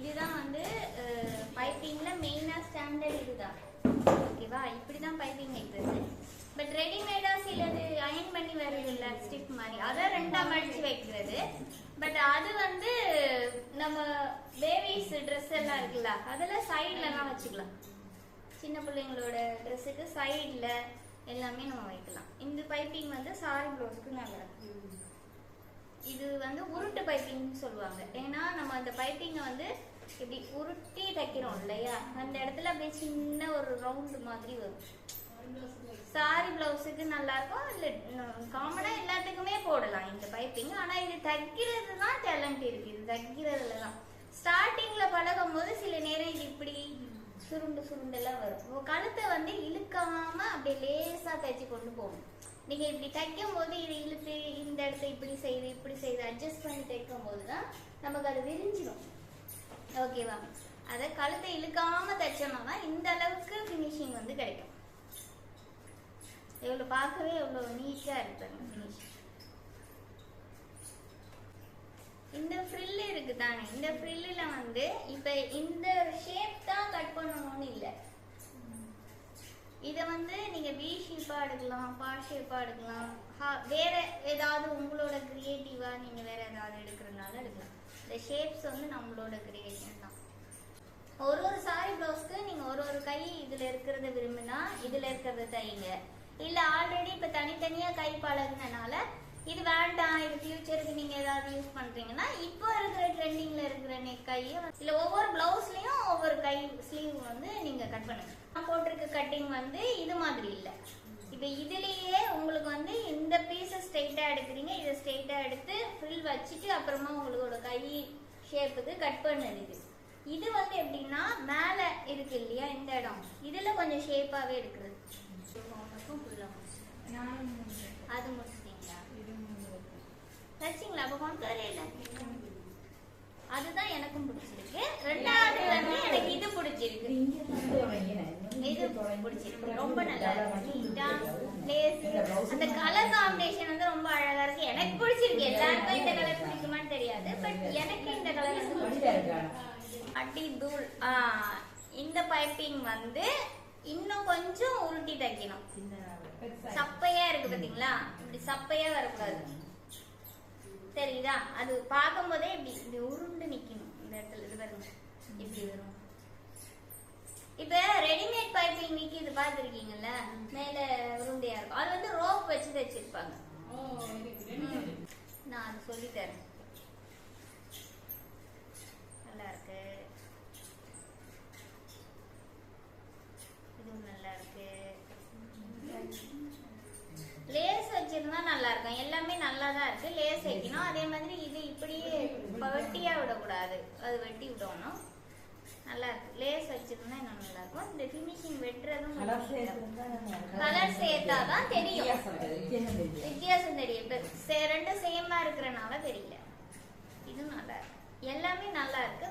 இதுதான் வந்து பைப்பிங்ல மெயினா ஸ்டாண்டர்ட் இதுதான். ஓகேவா இப்படிதான் பைப்பிங் வைக்கிறது பட் ரெடிமேடா சிலது அயன் பண்ணி வருது இல்ல ஸ்டிக் மாதிரி. அதை ரெண்டா மடிச்சு வைக்கிறது. பட் அது வந்து நம்ம பேபிஸ் ட்ரெஸ் எல்லாம் இருக்குல்ல அதில் சைட்லலாம் வச்சுக்கலாம். சின்ன பிள்ளைங்களோட ட்ரெஸ்ஸுக்கு சைடில் எல்லாமே நம்ம வைக்கலாம். இந்த பைப்பிங் வந்து சாரி ப்ளவுஸ்க்கு நல்லா இது வந்து உருட்டு பைப்பிங்னு சொல்லுவாங்க. ஏன்னா நம்ம அந்த பைப்பிங்கை வந்து இப்படி உருட்டி தைக்கிறோம் இல்லையா அந்த இடத்துல அப்படியே சின்ன ஒரு ரவுண்டு மாதிரி வரும். சாரி பிளவுஸுக்கு நல்லா இருக்கும் இல்ல காமனா எல்லாத்துக்குமே போடலாம் இந்த பைப்பிங் ஆனா இது தைக்கிறது தான் டேலண்ட் இருக்கு இது தைக்கிறதுல தான். ஸ்டார்டிங்ல பழகும் போது சில நேரம் இது இப்படி சுருண்டு சுருண்டெல்லாம் வரும். கழுத்தை வந்து இழுக்காம அப்படியே லேசா தைச்சு கொண்டு போகணும். நீங்க இப்படி தைக்கும் போது இது இழுத்து இந்த இடத்த இப்படி செய்து இப்படி செய்து அட்ஜஸ்ட் பண்ணி தைக்கும் போது தான் நமக்கு அது விரிஞ்சிடும் ஓகேவா அதை கழுத்தை இழுக்காம தைச்சோம்னா இந்த அளவுக்கு ஃபினிஷிங் வந்து கிடைக்கும். எவ்வளோ பார்க்கவே எவ்வளோ நீட்டாக இருப்பாங்க ஃபினிஷிங் இந்த ஃப்ரில் இருக்கு தானே இந்த ஃப்ரில்லில் வந்து இப்போ இந்த ஷேப் தான் கட் பண்ணணும்னு இல்லை. இதை வந்து நீங்கள் வி ஷேப்பாக எடுக்கலாம் பா ஷேப்பாக எடுக்கலாம். ஹா வேற ஏதாவது உங்களோட க்ரியேட்டிவாக நீங்கள் வேற ஏதாவது எடுக்கிறதுனால எடுக்கலாம். இந்த ஷேப்ஸ் வந்து நம்மளோட கிரியேஷன் தான். ஒரு ஒரு சாரி பிளவுஸ்க்கு நீங்க ஒரு ஒரு கை இதுல இருக்கிறத விரும்பினா இதுல இருக்கிறத தைங்க. இல்ல ஆல்ரெடி இப்ப தனித்தனியா கை பழகுனனால இது வேண்டாம் இது ஃபியூச்சருக்கு நீங்க ஏதாவது யூஸ் பண்றீங்கன்னா இப்போ இருக்கிற ட்ரெண்டிங்ல இருக்கிற நெக் கையை இல்ல ஒவ்வொரு பிளவுஸ்லயும் ஒவ்வொரு கை ஸ்லீவ் வந்து நீங்க கட் பண்ணுங்க. நான் போட்டிருக்க கட்டிங் வந்து இது மாதிரி இல்ல. இப்ப இதுலயே உங்களுக்கு வந்து இந்த பீஸை ஸ்ட்ரெயிட்டாக எடுக்கிறீங்க. இதை ஸ்ட்ரெயிட்டாக எடுத்து ஃபில் வச்சுட்டு அப்புறமா உங்களோட ஷேப்புக்கு கட் பண்ணது இது. வந்து எப்படின்னா மேல இருக்கு இல்லையா இந்த இடம். இதுல கொஞ்சம் ஷேப்பாவே இருக்குது அது முடிச்சிட்டீங்களா? தச்சிங்களா அப்போ கொண்டு வரையில அதுதான் எனக்கும் பிடிச்சிருக்கு. ரெண்டாவது வந்து எனக்கு இது பிடிச்சிருக்கு. இது பிடிச்சிருக்கு. ரொம்ப நல்லா இருக்கு. அந்த கலர் காம்பினேஷன் வந்து ரொம்ப அழகா இருக்கு எனக்கு பிடிச்சிருக்கு எல்லாருக்கும் இந்த கலர் பிடிக்குமான்னு தெரியாது பட் எனக்கு இந்த கலர் வந்து பிடிச்சிருக்கு அடி தூள். ஆ, இந்த பைப்பிங் வந்து இன்னும் கொஞ்சம் உருட்டி தைக்கணும். சப்பையா இருக்கு பாத்தீங்களா? இப்படி சப்பையா வரக்கூடாது. தெரியுதா? அது பார்க்கும் போதே இப்படி இப்படி உருண்டு நிக்கணும். இந்த இடத்துல இது பாருங்க. இப்படி வரும். இப்ப ரெடிமேட் பைப்பிங் விக்கிது பாத்துருக்கீங்கல்ல மேல உருண்டையா இருக்கும். அது வந்து ரோப் வச்சு தைச்சிருப்பாங்க. நான் அது சொல்லி தரேன் நல்லா இருக்கு இதுவும் நல்லா இருக்கு லேஸ் வச்சிருந்தா நல்லா இருக்கும் எல்லாமே நல்லா தான் இருக்கு. லேஸ் வைக்கணும். அதே மாதிரி இது இப்படியே வெட்டியா விடக்கூடாது. அது வெட்டி விடணும். நல்லா இருக்கு லேஸ் வச்சிருந்தா இன்னும் நல்லா இருக்கும் இந்த ஃபினிஷிங் வெட்டுறதும் கலர் சேர்த்தாதான் தெரியும். வித்தியாசம் தெரியும் இப்ப ரெண்டும் சேமா இருக்கிறனால தெரியல. இதுவும் நல்லா இருக்கு எல்லாமே நல்லா இருக்கு